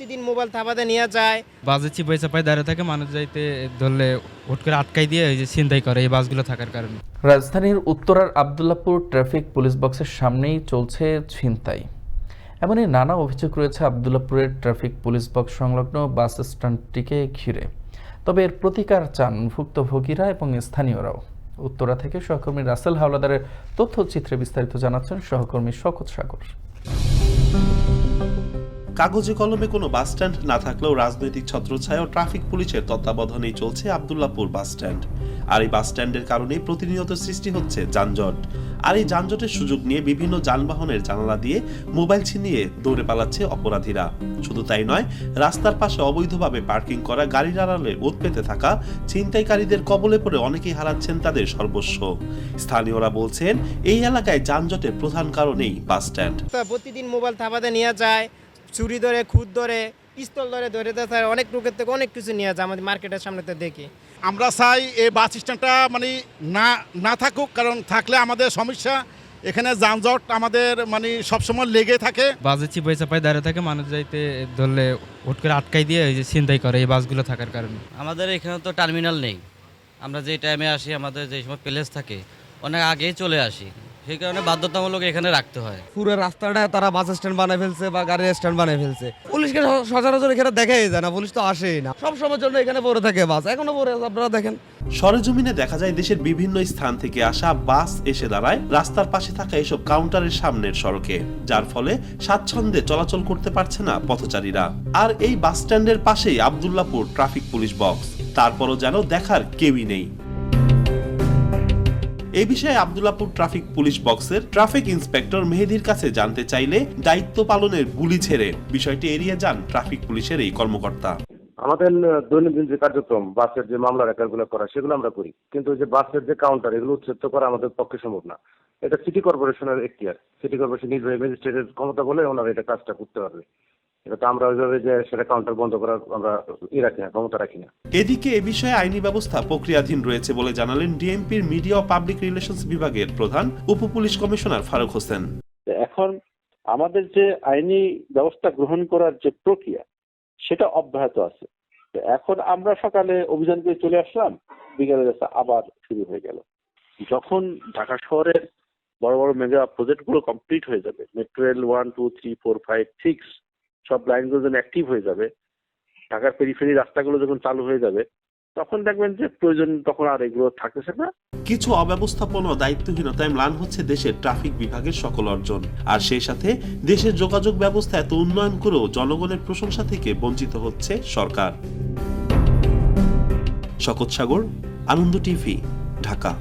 প্রতিদিন মোবাইল থাবাতে নিয়ে যায়। বাসে চিপাই চাপাই দাঁড়িয়ে থাকে মানুষ যাইতে ধরলে হুট করে আটকাই দিয়ে এই যে ছিনতাই করে এই বাসগুলো থাকার কারণে। রাজধানীর উত্তরার আবদুল্লাপুর ট্রাফিক পুলিশ বক্সের সামনেই চলছে ছিনতাই। এমনই নানা অভিযোগ রয়েছে আবদুল্লাপুরের ট্রাফিক পুলিশ বক্স সংলগ্ন বাস স্ট্যান্ডটিকে ঘিরে। তবে এর প্রতিকার চান ভুক্তভোগীরা এবং স্থানীয়রাও। উত্তরা থেকে সহকর্মী রাসেল হাওলাদারের তথ্যচিত্রে বিস্তারিত জানাচ্ছেন সহকর্মী শকত সাগর। কাগজে কলমে কোনো বাস স্ট্যান্ড না থাকলেও রাজনৈতিক ছত্রছায়া ও ট্রাফিক পুলিশের তত্ত্বাবধানেই চলছে আবদুল্লাপুর বাস স্ট্যান্ড। আর এই বাস স্ট্যান্ডের কারণে প্রতিনিয়ত সৃষ্টি হচ্ছে যানজট। আর এই যানজটের সুযোগ নিয়ে বিভিন্ন যানবাহনের জানালা দিয়ে মোবাইল ছিনিয়ে দৌড়ে পালাচ্ছে অপরাধীরা। শুধু তাই নয়, রাস্তার পাশে অবৈধভাবে পার্কিং করা গাড়ির আড়ালে ওত পেতে থাকা ছিনতাইকারীদের কবলে পড়ে অনেকেই হারাচ্ছেন তাদের সর্বস্ব। স্থানীয়রা বলছেন, এই এলাকায় যানজটের প্রধান কারণেই বাস স্ট্যান্ড। প্রতিদিন মোবাইল থাবাতে নিয়ে যায় চুরি ধরে খুদ ধরে পিস্তল ধরে ধরে ধরে ধরে অনেক লোকের থেকে অনেক কিছু নিয়ে যায় আমাদের মার্কেটের সামনে তো দেখি। আমরা চাই এই বাস স্ট্যান্ডটা মানে না না থাকুক কারণ থাকলে আমাদের সমস্যা। এখানে যানজট আমাদের মানে সবসময় লেগে থাকে। বাসে চিপাই চাপাই দাঁড়িয়ে থাকে মানুষ যাইতে ধরলে হুট করে আটকাই দিয়ে এই যে ছিনতাই করে এই বাসগুলো থাকার কারণে। আমাদের এখানে তো টার্মিনাল নেই। আমরা যে টাইমে আসি আমাদের যে সময় প্লেস থাকে অনেক আগেই চলে আসি। সেই কারণে বাধ্যতামূলক এখানে রাখতে হয়। পুরো রাস্তাটা তারা বাস স্ট্যান্ড বানায় ফেলছে বা গাড়ির স্ট্যান্ড বানায় ফেলছে। পুলিশকে সচরাচর এখানে দেখাই যায় না পুলিশ তো আসেই না। সব সময়ের জন্য এখানে পড়ে থাকে বাস এখনও পড়ে আছে, আপনারা দেখেন। সরেজমিনে দেখা যায় দেশের বিভিন্ন স্থান থেকে আসা বাস এসে দাঁড়ায় রাস্তার পাশে থাকা এসব কাউন্টারের সামনের সড়কে যার ফলে স্বাচ্ছন্দ্যে চলাচল করতে পারছে না পথচারীরা। আর এই বাস স্ট্যান্ডের পাশেই আবদুল্লাপুর ট্রাফিক পুলিশ বক্স তারপরও যেন দেখার কেউই নেই। এই বিষয়ে আবদুল্লাপুর ট্রাফিক পুলিশ বক্সের ট্রাফিক ইন্সপেক্টর মেহেদির কাছে জানতে চাইলে দায়িত্ব পালনের গুলি ছেড়ে বিষয়টি এড়িয়ে যান ট্রাফিক পুলিশের এই কর্মকর্তা। আমাদের দৈনন্দিন যে কার্যক্রম, বাসের যে মামলা রেকর্ডগুলো করা, সেগুলো আমরা করি। কিন্তু যে বাসের যে কাউন্টার এগুলো উচ্ছেদ করা আমাদের পক্ষে সম্ভব না। এটা সিটি কর্পোরেশনের এখতিয়ার। সিটি কর্পোরেশন নির্বাহী ম্যাজিস্ট্রেটের ক্ষমতা বলে ওনারা এটা কাজটা করতে পারবে। এটা তো আমরা ওইভাবে যে সেটা কাউন্টার বন্ধ করার আমরা ই রাখি না ক্ষমতা রাখি না। এদিকে এ বিষয়ে আইনি ব্যবস্থা প্রক্রিয়াধীন রয়েছে বলে জানালেন ডিএমপির মিডিয়া ও পাবলিক রিলেশনস বিভাগের প্রধান উপ পুলিশ কমিশনার ফারুক হোসেন। এখন আমাদের যে আইনি ব্যবস্থা গ্রহণ করার যে প্রক্রিয়া সেটা অব্যাহত আছে। তো এখন আমরা সকালে অভিযান করে চলে আসলাম বিকেলে আবার শুরু হয়ে গেল। যখন ঢাকা শহরের বড় বড় মেগা প্রজেক্টগুলো কমপ্লিট হয়ে যাবে metro rail one two three four five six সব লাইনগুলো যখন অ্যাক্টিভ হয়ে যাবে, ঢাকার পেরিফেরি রাস্তাগুলো যখন চালু হয়ে যাবে, তখন দেখবেন যে প্রয়োজন তখন আর এগুলো থাকতেছে না। কিছু অব্যবস্থাপনা দায়িত্বহীনতায় ম্লান হচ্ছে দেশের ট্রাফিক বিভাগের সকল অর্জন। আর সেই সাথে দেশের যোগাযোগ ব্যবস্থা এত উন্নয়ন করেও জনগণের প্রশংসা থেকে বঞ্চিত হচ্ছে সরকার। শকত সাগর, আনন্দ টিভি, ঢাকা।